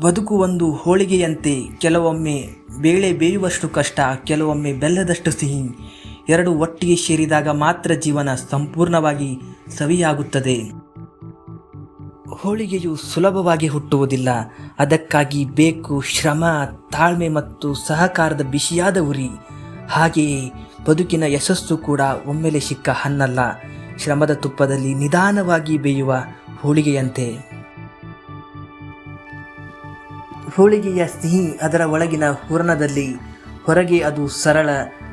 ಬದುಕು ಒಂದು ಹೋಳಿಗೆಯಂತೆ ಕೆಲವೊಮ್ಮೆ ಬೇಳೆ ಬೇಯುವಷ್ಟು ಕಷ್ಟ, ಕೆಲವೊಮ್ಮೆ ಬೆಲ್ಲದಷ್ಟು ಸಿಹಿ. ಎರಡು ಒಟ್ಟಿಗೆ ಸೇರಿದಾಗ ಮಾತ್ರ ಜೀವನ ಸಂಪೂರ್ಣವಾಗಿ ಸವಿಯಾಗುತ್ತದೆ. ಹೋಳಿಗೆಯು ಸುಲಭವಾಗಿ ಹುಟ್ಟುವುದಿಲ್ಲ. ಅದಕ್ಕಾಗಿ ಬೇಕು, ಶ್ರಮ, ತಾಳ್ಮೆ ಮತ್ತು ಸಹಕಾರದ ಬಿಸಿಯಾದ ಉರಿ. ಹಾಗೆಯೇ ಬದುಕಿನ ಯಶಸ್ಸು ಕೂಡ ಒಮ್ಮೆಲೆ ಸಿಕ್ಕ ಹನ್ನಲ್ಲ ಶ್ರಮದ ತುಪ್ಪದಲ್ಲಿ ನಿಧಾನವಾಗಿ ಬೇಯುವ ಹೋಳಿಗೆಯಂತೆ. ಹೋಳಿಗೆಯ ಸಿಹಿ ಅದರ ಒಳಗಿನ ಹೂರಣದಲ್ಲಿ, ಹೊರಗೆ ಅದು ಸರಳ,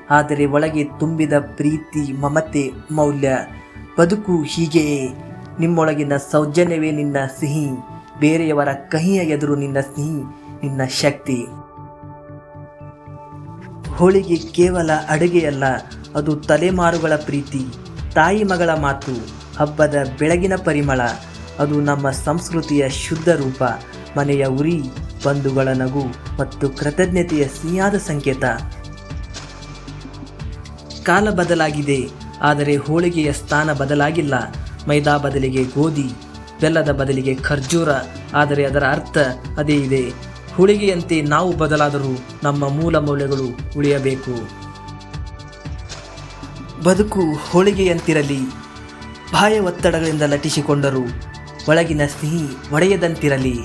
ಆದರೆ ಒಳಗೆ ತುಂಬಿದ ಪ್ರೀತಿ, ಮಮತೆ, ಮೌಲ್ಯ. ಬದುಕು ಹೀಗೆಯೇ, ನಿಮ್ಮೊಳಗಿನ ಸೌಜನ್ಯವೇ ನಿನ್ನ ಸಿಹಿ, ಬೇರೆಯವರ ಕಹಿಯ ಎದುರು ನಿನ್ನ ಸಿಹಿ, ನಿನ್ನ ಶಕ್ತಿ. ಹೋಳಿಗೆ ಕೇವಲ ಅಡುಗೆಯಲ್ಲ, ಅದು ತಲೆಮಾರುಗಳ ಪ್ರೀತಿ, ತಾಯಿ ಮಗಳ ಮಾತು, ಹಬ್ಬದ ಬೆಳಗಿನ ಪರಿಮಳ, ಅದು ನಮ್ಮ ಸಂಸ್ಕೃತಿಯ ಶುದ್ಧ ರೂಪ, ಮನೆಯ ಉರಿ. ಬಂಧುಗಳ ನಗು ಮತ್ತು ಕೃತಜ್ಞತೆಯ ಸಿಹಿಯಾದ ಸಂಕೇತ. ಕಾಲ ಬದಲಾಗಿದೆ, ಆದರೆ ಹೋಳಿಗೆಯ ಸ್ಥಾನ ಬದಲಾಗಿಲ್ಲ. ಮೈದಾ ಬದಲಿಗೆ ಗೋಧಿ, ಬೆಲ್ಲದ ಬದಲಿಗೆ ಖರ್ಜೂರ, ಆದರೆ ಅದರ ಅರ್ಥ ಅದೇ ಇದೆ. ಹೋಳಿಗೆಯಂತೆ ನಾವು ಬದಲಾದರೂ ನಮ್ಮ ಮೂಲ ಮೌಲ್ಯಗಳು ಉಳಿಯಬೇಕು. ಬದುಕು ಹೋಳಿಗೆಯಂತಿರಲಿ. ಬಾಯ ಒತ್ತಡಗಳಿಂದ ಲಟಿಸಿಕೊಂಡರೂ ಒಳಗಿನ ಸಿಹಿ ಒಡೆಯದಂತಿರಲಿ.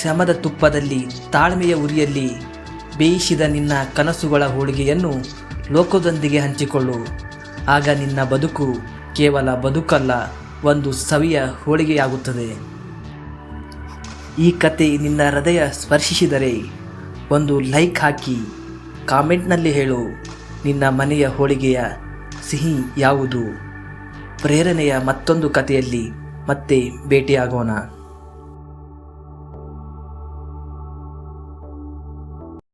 ಶ್ರಮದ ತುಪ್ಪದಲ್ಲಿ ತಾಳ್ಮೆಯ ಉರಿಯಲ್ಲಿ ಬೇಯಿಸಿದ ನಿನ್ನ ಕನಸುಗಳ ಹೋಳಿಗೆಯನ್ನು ಲೋಕದೊಂದಿಗೆ ಹಂಚಿಕೊಳ್ಳು. ಆಗ ನಿನ್ನ ಬದುಕು ಕೇವಲ ಬದುಕಲ್ಲ, ಒಂದು ಸವಿಯ ಹೋಳಿಗೆಯಾಗುತ್ತದೆ. ಈ ಕತೆ ನಿನ್ನ ಹೃದಯ ಸ್ಪರ್ಶಿಸಿದರೆ ಒಂದು ಲೈಕ್ ಹಾಕಿ ಕಾಮೆಂಟ್ನಲ್ಲಿ ಹೇಳು, ನಿನ್ನ ಮನೆಯ ಹೋಳಿಗೆಯ ಸಿಹಿ ಯಾವುದು? ಪ್ರೇರಣೆಯ ಮತ್ತೊಂದು ಕಥೆಯಲ್ಲಿ ಮತ್ತೆ ಭೇಟಿಯಾಗೋಣ.